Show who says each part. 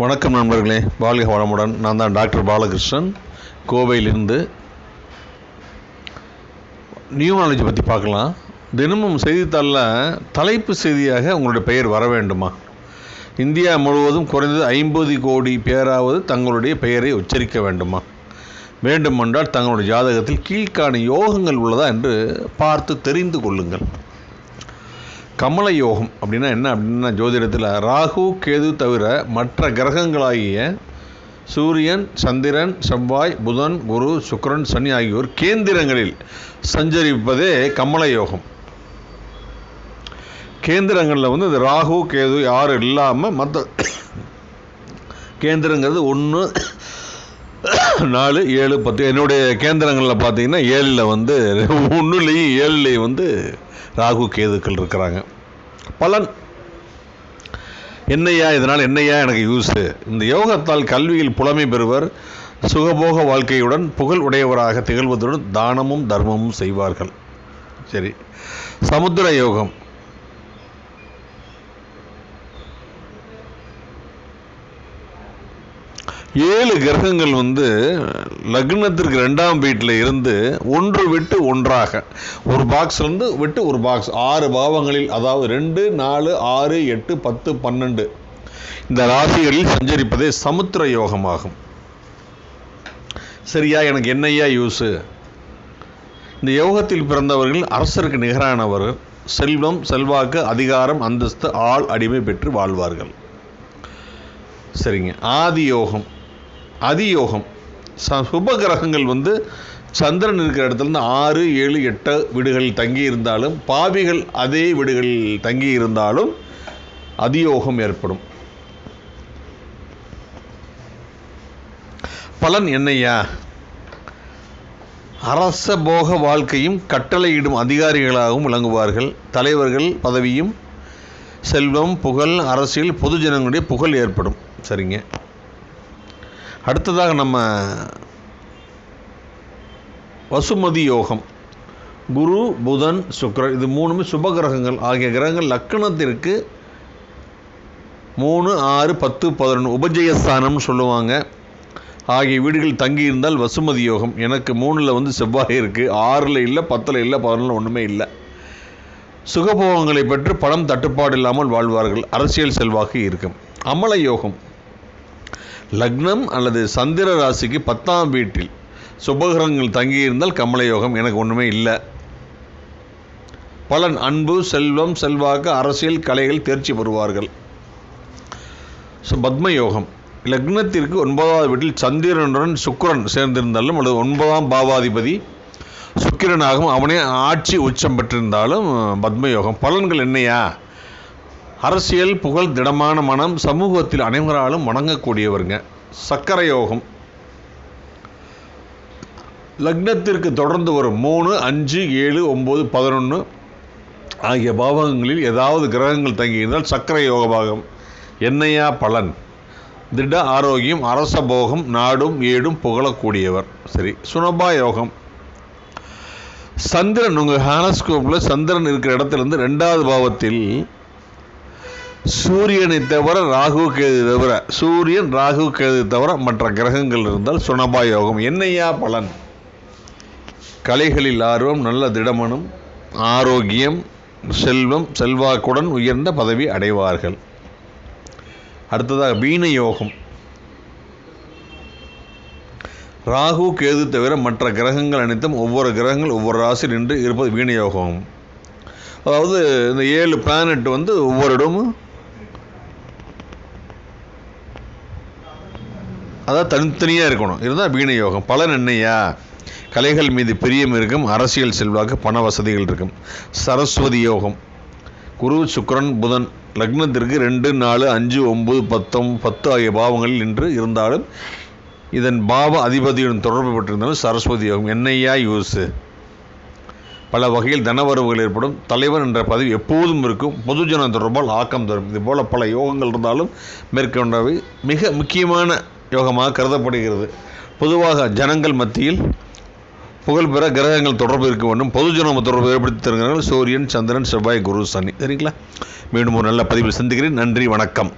Speaker 1: வணக்கம் நண்பர்களே வாழ்க வளமுடன். நான் தான் டாக்டர் பாலகிருஷ்ணன். கோவையிலிருந்து நியூமாலஜி பற்றி பார்க்கலாம். தினமும் செய்தித்தாளில் தலைப்பு செய்தியாக உங்களுடைய பெயர் வர வேண்டுமா? இந்தியா முழுவதும் குறைந்தது ஐம்பது கோடி பேராவது தங்களுடைய பெயரை உச்சரிக்க வேண்டுமா? வேண்டுமென்றால் தங்களுடைய ஜாதகத்தில் கீழ்காணும் யோகங்கள் உள்ளதா என்று பார்த்து தெரிந்து கொள்ளுங்கள். கமல யோகம் அப்படின்னா என்ன அப்படின்னா ஜோதிடத்தில் ராகு கேது தவிர மற்ற கிரகங்களாகிய சூரியன் சந்திரன் செவ்வாய் புதன் குரு சுக்கரன் சனி ஆகியோர் கேந்திரங்களில் சஞ்சரிப்பதே கமல யோகம் கேந்திரங்களில் வந்து இந்த ராகு கேது யாரும் இல்லாமல் மற்ற கேந்திரங்கிறது ஒன்று நாலு ஏழு பத்து. என்னுடைய கேந்திரங்களில் பார்த்தீங்கன்னா ஏழில் வந்து ஒன்றுலேயும் ஏழுலேயும் வந்து ராகு கேதுக்கள் இருக்கிறாங்க. பலன். என்னையா இதனால் என்னையா எனக்கு யூஸு? இந்த யோகத்தால் கல்வியில் புலமை பெறுவர் சுகபோக வாழ்க்கையுடன் புகழ் உடையவராக திகழ்வதுடன் தானமும் தர்மமும் செய்வார்கள். சரி. சமுத்திர யோகம். ஏழு கிரகங்கள் வந்து லக்னத்திற்கு ரெண்டாம் வீட்டில் இருந்து ஒன்று விட்டு ஒன்றாக. ஒரு பாக்ஸ்லேருந்து விட்டு ஒரு பாக்ஸ் ஆறு பாவங்களில் அதாவது ரெண்டு நாலு ஆறு எட்டு பத்து பன்னெண்டு. இந்த ராசிகளில் சஞ்சரிப்பதே சமுத்திர யோகமாகும். சரியா? எனக்கு என்னையா யூஸு இந்த யோகத்தில் பிறந்தவர்கள் அரசருக்கு நிகரானவர். செல்வம் செல்வாக்கு அதிகாரம் அந்தஸ்து ஆள் அடிமை பெற்று வாழ்வார்கள். சரிங்க. ஆதி யோகம். அதியோகம். ச சுப கிரகங்கள் வந்து சந்திரன் இருக்கிற இடத்துலேருந்து ஆறு ஏழு எட்டு வீடுகளில் தங்கி இருந்தாலும் பாவிகள் அதே வீடுகளில் தங்கி இருந்தாலும் அதியோகம் ஏற்படும். பலன் என்னையா அரச போக வாழ்க்கையும் கட்டளையிடும் அதிகாரிகளாகவும் விளங்குவார்கள். தலைவர்கள் பதவியும் செல்வம் புகழ் அரசியல் பொதுஜனங்களுடைய புகழ் ஏற்படும். சரிங்க. அடுத்ததாக நம்ம வசுமதி யோகம். குரு புதன் சுக்கரன் இது மூணுமே சுப கிரகங்கள் ஆகிய கிரகங்கள் லக்கணத்திற்கு மூணு ஆறு பத்து பதினொன்று உபஜயஸ்தானம்னு சொல்லுவாங்க. ஆகிய வீடுகள் தங்கியிருந்தால் வசுமதி யோகம். எனக்கு மூணில் வந்து செவ்வாய் இருக்குது ஆறில் இல்லை பத்தில் இல்லை பதினொன்றில் ஒன்றுமே இல்லை. சுகபோகங்களை பெற்று பணம் தட்டுப்பாடு இல்லாமல் வாழ்வார்கள். அரசியல் செல்வாக்கு இருக்கும். அமல யோகம். லக்னம் அல்லது சந்திர ராசிக்கு பத்தாம் வீட்டில் சுபகிரகங்கள் தங்கியிருந்தால் கமலயோகம் எனக்கு ஒன்றுமே இல்லை. பலன் அன்பு செல்வம் செல்வாக்கு அரசியல் கலைகள் தேர்ச்சி பெறுவார்கள். ஸோ பத்மயோகம். லக்னத்திற்கு ஒன்பதாவது வீட்டில் சந்திரனுடன் சுக்கிரன் சேர்ந்திருந்தாலும் அல்லது ஒன்பதாம் பாவாதிபதி சுக்கிரனாகவும் அவனே ஆட்சி உச்சம் பெற்றிருந்தாலும் பத்மயோகம். பலன்கள் என்னையா? அரசியல் புகழ் திடமான மனம் சமூகத்தில் அனைவராலும் வணங்கக்கூடியவருங்க. சக்கர யோகம் லக்னத்திற்கு தொடர்ந்து வரும் மூணு அஞ்சு ஏழு ஒம்பது பதினொன்று ஆகிய பாவகங்களில் ஏதாவது கிரகங்கள் தங்கியிருந்தால் சக்கர யோகபாகம் என்னையா பலன். திட ஆரோக்கியம் அரச போகம் நாடும் ஏடும் புகழக்கூடியவர். சரி சுனபா யோகம். சந்திரன் உங்கள் ஹானஸ்கோப்பில் சந்திரன் இருக்கிற இடத்துலேருந்து ரெண்டாவது பாவத்தில் சூரியனை தவிர ராகு கேது தவிர சூரியன் ராகு கேது தவிர மற்ற கிரகங்கள் இருந்தால் சுனபா யோகம் என்னையா பலன்? கலைகளில் ஆர்வம் நல்ல திடமனும் ஆரோக்கியம் செல்வம் செல்வாக்குடன் உயர்ந்த பதவி அடைவார்கள். அடுத்ததாக வீண யோகம் ராகு கேது தவிர மற்ற கிரகங்கள் அனைத்தும் ஒவ்வொரு கிரகங்கள் ஒவ்வொரு ராசி நின்று இருப்பது வீண யோகம் அதாவது இந்த ஏழு பிளானட் வந்து ஒவ்வொரு இடமும் அதாவது தனித்தனியாக இருக்கணும். இருந்தால் வீண யோகம். பலன் என்னையா கலைகள் மீது பிரியம் இருக்கும். அரசியல் செல்வாக்கு பண வசதிகள் இருக்கும். சரஸ்வதி யோகம். குரு சுக்கரன் புதன் லக்னத்திற்கு ரெண்டு நாலு அஞ்சு ஒம்பது பத்தொம் பத்து ஆகிய பாவங்களில் இன்று இருந்தாலும் இதன் பாவ அதிபதியுடன் தொடர்பு பெற்றிருந்தாலும் சரஸ்வதி யோகம். என்னையா யூஸு பல வகையில் தனவரவுகள் ஏற்படும். தலைவர் என்ற பதவி எப்போதும் இருக்கும். பொதுஜன தொடர்பால் ஆக்கம் தரும். இதுபோல் பல யோகங்கள் இருந்தாலும் மேற்கொண்டவை மிக முக்கியமான யோகமாக கருதப்படுகிறது. பொதுவாக ஜனங்கள் மத்தியில் புகழ்பெற கிரகங்கள் தொடர்பு இருக்க வேண்டும். பொதுஜன தொடர்பு ஏற்படுத்தி தருகிறார்கள். சூரியன் சந்திரன் செவ்வாய் குரு சனி. சரிங்களா? மீண்டும் ஒரு நல்ல பதிவில் சந்திக்கிறேன். நன்றி வணக்கம்.